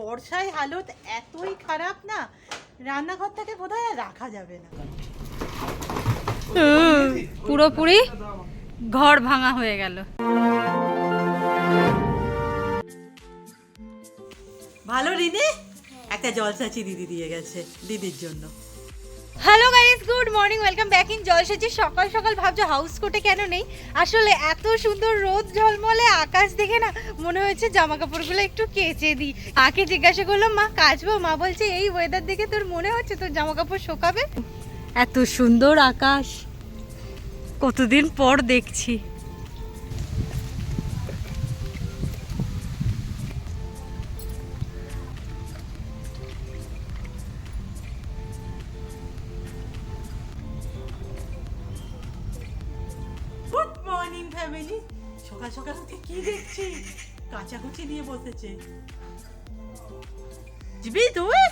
বর্ষায় হালত এতই খারাপ না রান্নাঘর থেকে বোধহয় আর রাখা যাবে না। পুরোপুরি ঘর ভাঙা হয়ে গেল। ভালো রিনে? একটা জলসাচি দিদি দিয়ে গেছে দিদির জন্য। Hello guys good morning welcome back in জলসেচি সকাল সকাল ভাবছ হাউস কোটে কেন নেই? আসলে এত সুন্দর রোদ ঝলমলে আকাশ দেখে না মনে হয়েছে জামা কাপড়গুলো একটু কেচে দিই। আগে জিজ্ঞাসা করলাম, মা, কাচবো? মা বলছে, এই ওয়েদার দেখে তোর মনে হচ্ছে তোর জামা কাপড় শোকাবে? এত সুন্দর আকাশ। কতদিন পর দেখছি। ফ্যামিলি সকাল সকাল উঠে কি দেখছি? কাঁচাকুচি নিয়ে বসেছে। জিবি তুই?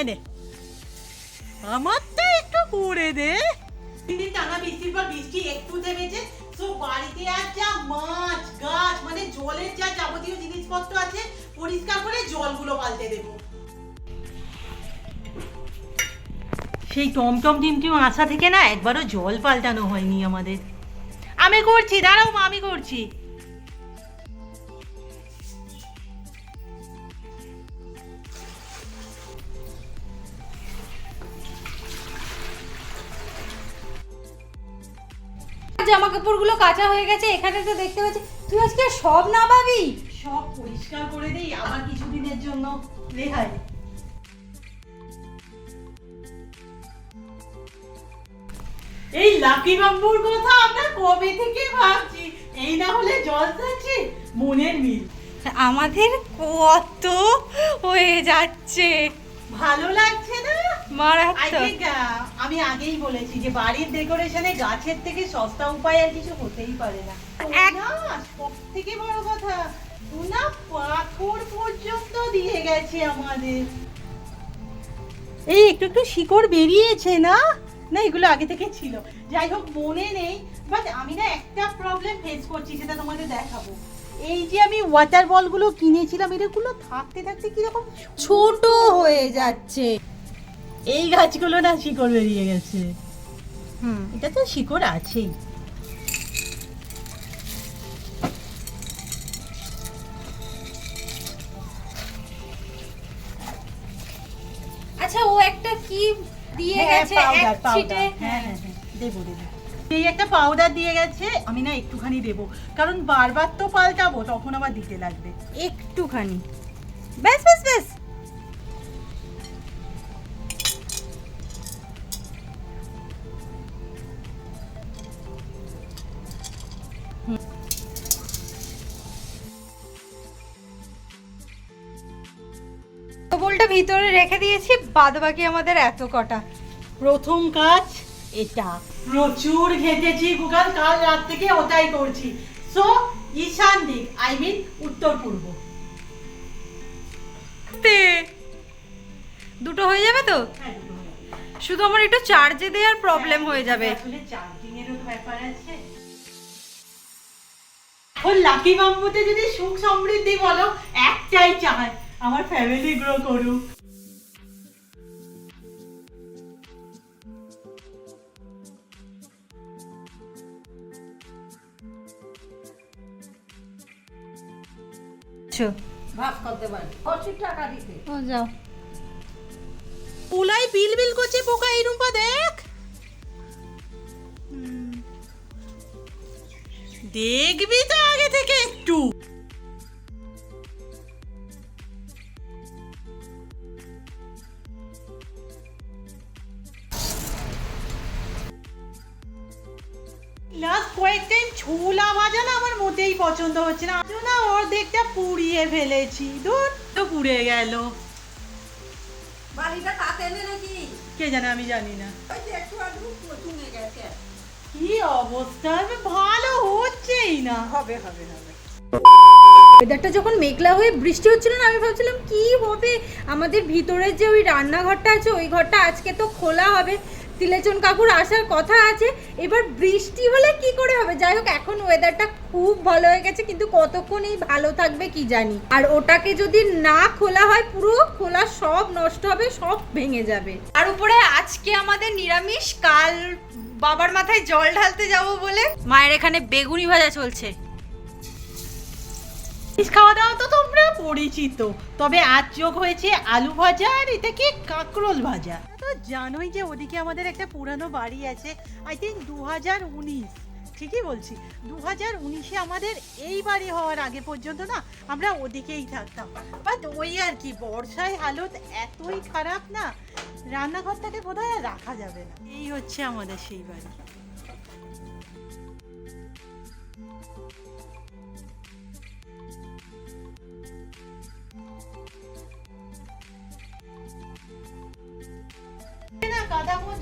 এনে। আমারটা একটু করে দে। দিদি টানা বৃষ্টির পর বৃষ্টি একটু থেমেছে। তো বাড়িতে আর যা মাছ গাছ মানে জলের যা যাবতীয় জিনিসপত্র আছে পরিষ্কার করে জলগুলো পাল্টে দেবো। সেই টমটম টিমটিম আসা থেকে না একবারও জল পাল্টানো হয়নি আমাদের। আমি করছি দাঁড়াও মা আমি করছি জামা কাপড়গুলো কাঁচা হয়ে গেছে এখানে তো দেখতে পাচ্ছি। তুই আজকে সব না পাবি সব পরিষ্কার করে দেই আবার কিছুদিনের জন্য রেহাই। এই লাকি বাম্বুর কথা আমরা কবে থেকে ভাবছি? এই না হলে জল যাচ্ছে মনের মিল। আমাদের কত হয়ে যাচ্ছে। ভালো লাগছে না? মারাত্মক। আমি আগেই বলেছি যে বাড়ির ডেকোরেশনে গাছের থেকে সস্তা উপায় আর কিছু হতেই পারে না। এক- সব থেকে বড় কথা না পাথর পর্যন্ত দিয়ে গেছে আমাদের। এই একটু একটু শিকড় বেরিয়েছে না? না, এগুলো আগে থেকে ছিল। যাই হোক, মনে নেই বাট আমি না একটা প্রবলেম ফেস করছি, সেটা তোমাদের দেখাবো। এই যে আমি ওয়াটার বলগুলো কিনেছিলাম, এগুলো থাকতে থাকতে কীরকম ছোট হয়ে যাচ্ছে। এই গাছগুলো না শিকড় বেরিয়ে গেছে। হুম, এটা তো শিকড় আছেই। গেছে হ্যাঁ হ্যাঁ হ্যাঁ দেবো দেবো। এই একটা পাউডার দিয়ে গেছে আমি না একটুখানি দেবো। কারণ বারবার তো পাল্টাবো তখন আবার দিতে লাগবে। একটুখানি। ব্যাস ব্যাস ব্যাস। ভিতরে রেখে দিয়েছি বাদ বাকি আমাদের এত কটা। প্রথম কাজ এটা। প্রচুর ঘেটেছি গুগল কাল রাত থেকে ওটাই করছি। সো ঈশান দিক আই মিন উত্তর পূর্ব। দুটো হয়ে যাবে তো? হ্যাঁ। শুধু আমার একটু চার্জে দেওয়ার প্রবলেম হয়ে যাবে। ব্যাপার আছে। এখন লাকি বাম্বুতে যদি সুখ সমৃদ্ধি বলো একটাই চায় আমার ফ্যামিলি গ্রো করুক। ও যাও। পুলাই বিল বিল করছে পোকা এই রুম্পা দেখ। দেখবি তো আগে থেকে একটু। লাস্ট কয়েক টাইম ছোলা ভাজা না আমার মোটেই পছন্দ হচ্ছে না। অর্ধেকটা পুড়িয়ে ফেলেছি। দূর তো পুড়ে গেল। বাড়িটা তাতেলে নাকি? কে জানে আমি জানি না। কি অবস্থা? ভালো হচ্ছেই না। হবে হবে হবে। ওয়েদারটা যখন মেঘলা হয়ে বৃষ্টি হচ্ছিল না আমি ভাবছিলাম কি হবে? আমাদের ভিতরের যে ওই রান্নাঘরটা আছে ওই ঘরটা আজকে তো খোলা হবে। তিলেচন কাকুর আসার কথা আছে, এবার বৃষ্টি হলে কি করে হবে? যাই হোক, এখন ওয়েদারটা খুব ভালো হয়ে গেছে, কিন্তু কতক্ষণ এই ভালো থাকবে কি জানি। আর ওটাকে যদি না খোলা হয়, পুরো খোলা সব নষ্ট হবে, সব ভেঙে যাবে। আর উপরে আজকে আমাদের নিরামিষ, কাল বাবার মাথায় জল ঢালতে যাব বলে। মায়ের এখানে বেগুনি ভাজা চলছে। খাওয়া দাওয়া তো পরিচিত। তবে আজ যোগ হয়েছে আলু ভাজা আর এটা কি কাঁকরোল ভাজা। তো জানোই যে ওদিকে আমাদের একটা পুরানো বাড়ি আছে আই থিঙ্ক দু হাজার উনিশ। ঠিকই বলছি দু হাজার উনিশে আমাদের এই বাড়ি হওয়ার আগে পর্যন্ত না আমরা ওদিকেই থাকতাম। বাট ওই আর কি, বর্ষায় হালত এতই খারাপ না, রান্নাঘরটাকে আর রাখা যাবে না। এই হচ্ছে আমাদের সেই বাড়ি।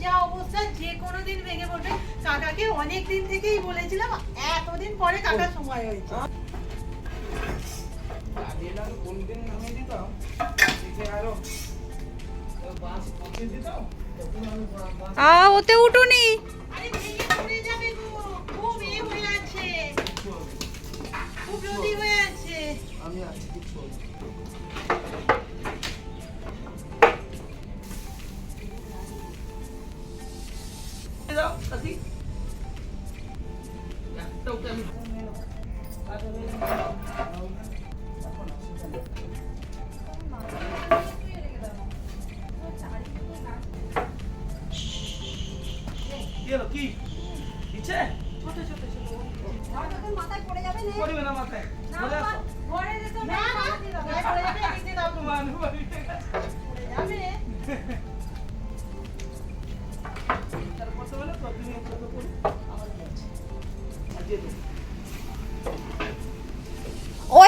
যা অবস্থা যে কোনো দিন ভেঙে পড়বে। কাকাকে অনেক দিন থেকেই বলেছিলাম এতদিন পরে কাকার সময় হয়েছে। কোনদিন নামিয়ে দিতাম? দিতে আরও। বাস পৌঁছে দিতাম আমি আ ওতে উঠুনি। আরে ভেঙে পড়ে দাও, কাকি। একটা ওকে আমি কি হলো, কি? দিচ্ছে? মাথায় পড়ে যাবে না পড়বে না মাথায়। চলে আসো। না না পড়ে যাবে এদিকে দাও তুমি।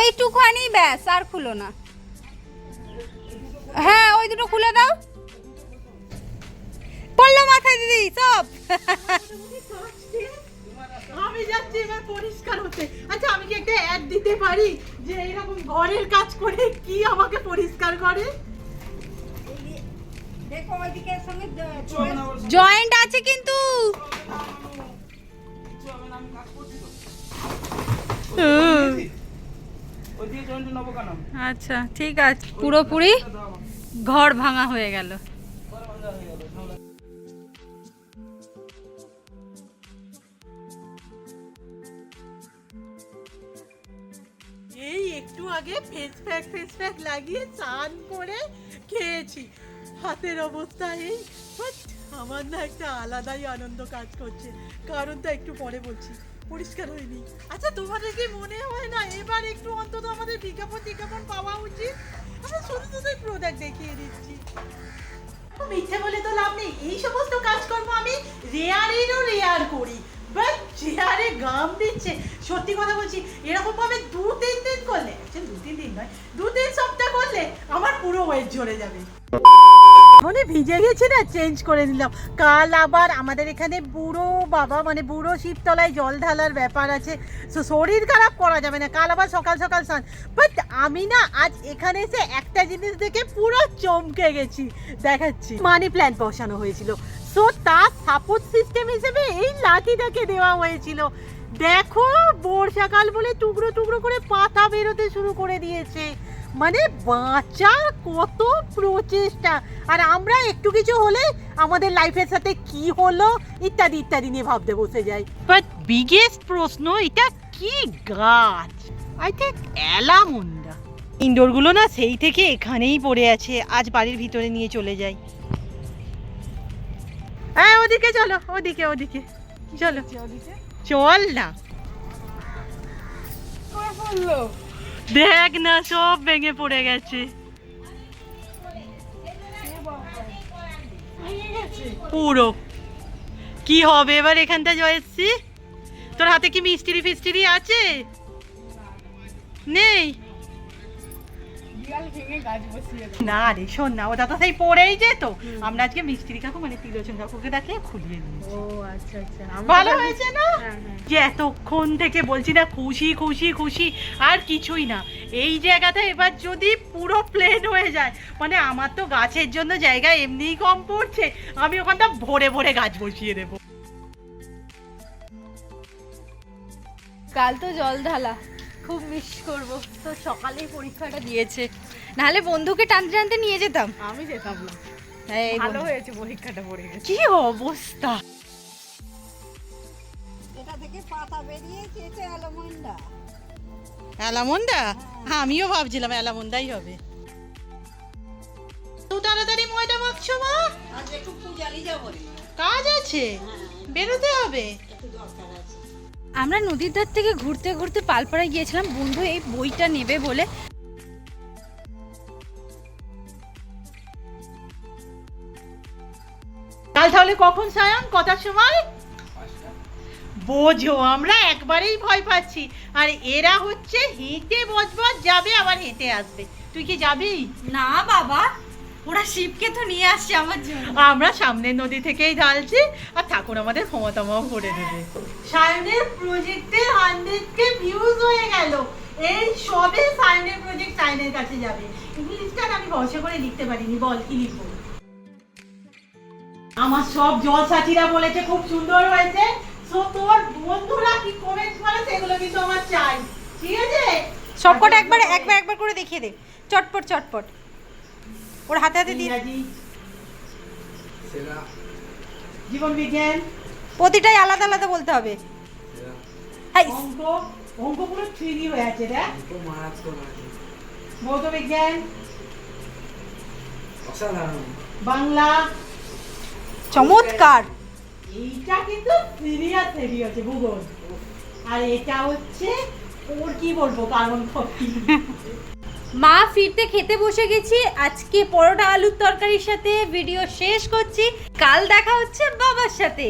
ওইটুখানি ব্যাস আর খুলো না। হ্যাঁ ওই দুটো খুলে দাও। পড়ল মাথায় দিদি সব আমি যাচ্ছি এবার পরিষ্কার হতে। আচ্ছা আমি কি একটা অ্যাড দিতে পারি যে এরকম ঘরের কাজ করে কি আমাকে পরিষ্কার করে। জয়েন্ট আছে কিন্তু। কিচ্ছু হবে না, আমি কাজ করছি তো। ওইদিকে জয়েন্ট নেব কেন? আচ্ছা ঠিক আছে। পুরোপুরি। ঘর ভাঙা হয়ে গেল। এই একটু আগে ফেস প্যাক ফেস প্যাক লাগিয়ে স্নান করে খেয়েছি। হাতের অবস্থা এই। আমার না একটা আলাদাই আনন্দ কাজ করছে। কারণ কারণটা একটু পরে বলছি। পরিষ্কার হয়নি। আচ্ছা তোমাদের কি মনে হয় না এবার একটু অন্তত আমাদের বিজ্ঞাপন টিজ্ঞাপন পাওয়া উচিত? আমরা শুধু শুধু প্রোডাক্ট দেখিয়ে দিচ্ছি। মিথ্যে বলে তো লাভ নেই। এই সমস্ত কাজকর্ম আমি রেয়ারেরও রেয়ার করি। বাট চেয়ারে গাম দিচ্ছে। সত্যি কথা বলছি এরকম ভাবে দু তিন দিন করলে actually দু তিন দিন নয় দু তিন পুরো ওয়েট ঝরে যাবে। মানে ভিজে গেছে না? চেঞ্জ করে নিলাম। কাল আবার আমাদের এখানে বুড়ো বাবা মানে বুড়ো শিবতলায় জল ঢালার ব্যাপার আছে। তো শরীর খারাপ করা যাবে না। কাল আবার সকাল সকাল স্নান। বাট আমি না আজ এখানে এসে একটা জিনিস দেখে পুরো চমকে গেছি। দেখাচ্ছি। মানি প্ল্যান্ট বসানো হয়েছিল। সো তার সাপোর্ট সিস্টেম হিসেবে এই লাঠিটাকে দেওয়া হয়েছিল। দেখো, বর্ষাকাল বলে টুকরো টুকরো করে পাতা বেরোতে শুরু করে দিয়েছে। মানে বাঁচার কত প্রচেষ্টা। আর আমরা একটু কিছু হলে আমাদের লাইফের সাথে কি হলো ইত্যাদি ইত্যাদি নিয়ে ভাবতে বসে যাই। বাট বিগেস্ট প্রশ্ন এটা কি গাছ? I think allamanda. ইনডোরগুলো না সেই থেকে এখানেই পড়ে আছে আজ বাড়ির ভিতরে নিয়ে চলে যাই। হ্যাঁ ওদিকে চলো ওদিকে ওদিকে। চলো। চল না। দেখ না, সব ভেঙে পড়ে গেছে। পুরো। কি হবে? এবার এখানটা জয়েছি তোর হাতে কি মিস্ত্রি ফিস্ত্রি আছে? নেই? না রে শোন না ওটা তো সেই পড়েই যেত আমরা আজকে মিস্ত্রি কাকু মানে তিলোচন কাকুকে ডাকে খুলিয়ে নিয়েছি। ও আচ্ছা আচ্ছা। ভালো হয়েছে না? হ্যাঁ, হ্যাঁ। যে এতক্ষণ থেকে বলছি না খুশি খুশি খুশি আর কিছুই না। এই জায়গাটা এবার যদি পুরো প্লেন হয়ে হয়ে যায় মানে আমার তো গাছের জন্য জায়গা এমনিই কম পড়ছে আমি ওখানটা ভরে ভরে গাছ বসিয়ে দেবো। কাল তো জল ঢালা। খুব মিস করব। তো সকালেই পরীক্ষাটা দিয়েছে। নাহলে বন্ধুকে টানতে টানতে নিয়ে যেতাম। আমি যেতাম না। ভালো হয়েছে পরীক্ষাটা পড়ে গেছে। কি অবস্থা? এটা থেকে পাতা বেরিয়ে কেটে অ্যালমন্ডা। অ্যালামন্ডা? আমিও ভাবছিলাম অ্যালামন্ডাই হবে। তো তাড়াতাড়ি ময়দা মাখছো মা? আজ একটু পূজারি যাব কাজ আছে? বেরোতে হবে? একটু দরকার আছে। আমরা নদীর ধার থেকে ঘুরতে ঘুরতে পালপাড়ায় গিয়েছিলাম। বন্ধু এই বইটা নেবে বলে। কাল তাহলে কখন সায়ন? কটার সময়? বোঝো আমরা একবারেই ভয় পাচ্ছি। আর এরা হচ্ছে হেঁটে বজবজ যাবে আবার হেঁটে আসবে। তুই কি যাবি? না বাবা। ওরা শিবকে তো নিয়ে আসছে আমার জন্য। আমরা সামনের নদী থেকেই ঢালছি আর ঠাকুর আমাদের ক্ষমতামাও করে দেবে। সায়নের প্রজেক্টে হান্ড্রেড কে ভিউজ হয়ে গেল। এই সবে সায়নের প্রজেক্ট সায়নের কাছে যাবে। ইংলিশটা আমি ভরসা করে লিখতে পারিনি বল কি লিখব? আমার সব জল সাথীরা বলেছে খুব সুন্দর হয়েছে। সো তোর বন্ধুরা কি কমেন্ট করে সেগুলো কিন্তু আমার চাই। ঠিক আছে? সবকটা একবার একবার একবার করে দেখিয়ে দে। চটপট চটপট। ওর হাতে হাতে দিয়ে জীবন বিজ্ঞান? প্রতিটাই আলাদা আলাদা বলতে হবে। অঙ্ক? অঙ্ক পুরো থ্রি হয়ে আছে দেখ। খুব ভৌত বিজ্ঞান? অসাধারণ। বাংলা? চমৎকার। এইটা কিন্তু সিরিয়াস হেভি আছে ভূগোল। আর এটা হচ্ছে ওর কি বলব কারণ মা ফিরতে খেতে বসে গেছি। আজকে পরোটা, আলুর তরকারির সাথে ভিডিও শেষ করছি। কাল দেখা হচ্ছে বাবার সাথে।